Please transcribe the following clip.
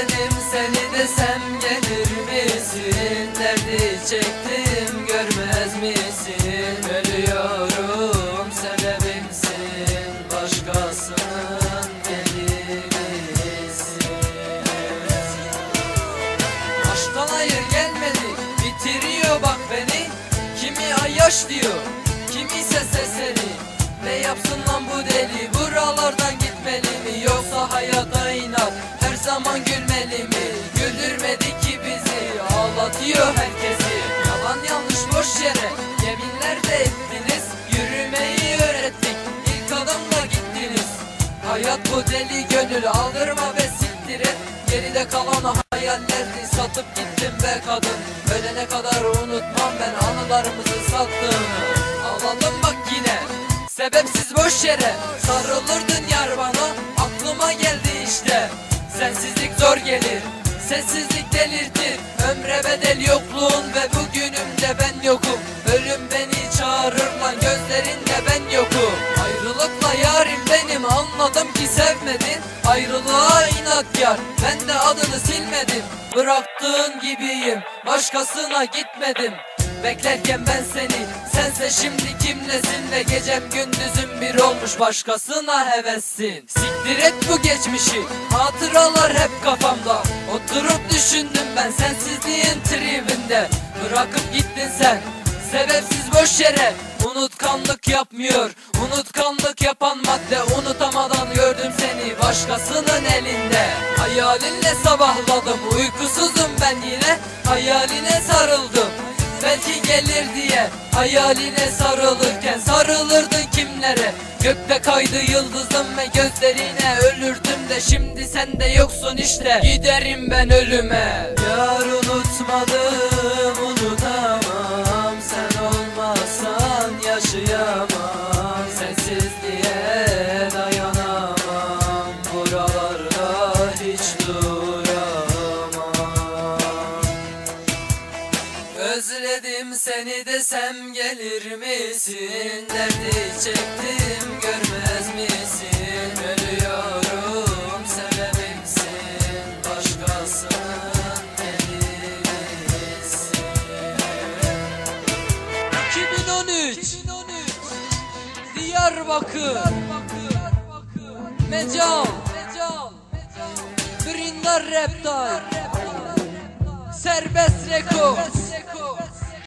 Özledim seni desem gelir misin? Derdi çektim görmez misin? Ölüyorum sebebimsin Başkasının deli misin? Aşktan hayır gelmedi Bitiriyor bak beni Kimi ayaş diyor Kimi ise sesleri Ne yapsın lan bu deli Buralardan gitmeli mi Yoksa hayata inat zaman gülmeli mi? Güldürmedi ki bizi. Ağlatıyor herkesi. Yalan yanlış boş yere. Yeminler de ettiniz. Yürümeyi öğrettik. İlk adımla gittiniz. Hayat bu deli gönül aldırma ve siktir et. Geride kalan hayallerini satıp gittim be kadın. Ölene kadar unutmam ben anılarımızı sattığını Ağladım bak yine. Sebepsiz boş yere. Sarılırdın yar bana. Aklıma geldi işte Sensizlik zor gelir Sessizlik delirtir. Ömre bedel yokluğun ve bugünümde ben yokum. Ölüm beni çağırır lan gözlerinde ben yokum. Ayrılıkla yarim benim anladım ki sevmedin. Ayrılığa inatkar ben de adını silmedim. Bıraktığın gibiyim başkasına gitmedim Beklerken ben seni sense şimdi kimlesin Ve gecem gündüzüm bir olmuş başkasına hevessin Siktir et bu geçmişi hatıralar hep kafamda. Oturup düşündüm ben sensizliğin tribinde. Bırakıp gittin sen Sebepsiz boş yere. Unutkanlık yapmıyor Unutkanlık yapan madde. Unutamadan gördüm seni başkasının elinde. Hayalinle sabahladım uykusuzum Hayaline sarılırken sarılırdın kimlere? Gökte kaydı yıldızım ve gözlerine ölürdüm de Şimdi sen de yoksun işte. Giderim ben ölüme. Yar unutmadım unutamam Özledim seni desem gelir misin? Derdi çektim görmez misin? Ölüyorum sevememsin Başkasının eli misin? 2013 Diyarbakır Mecal Brindar Reptar Serbest Rekord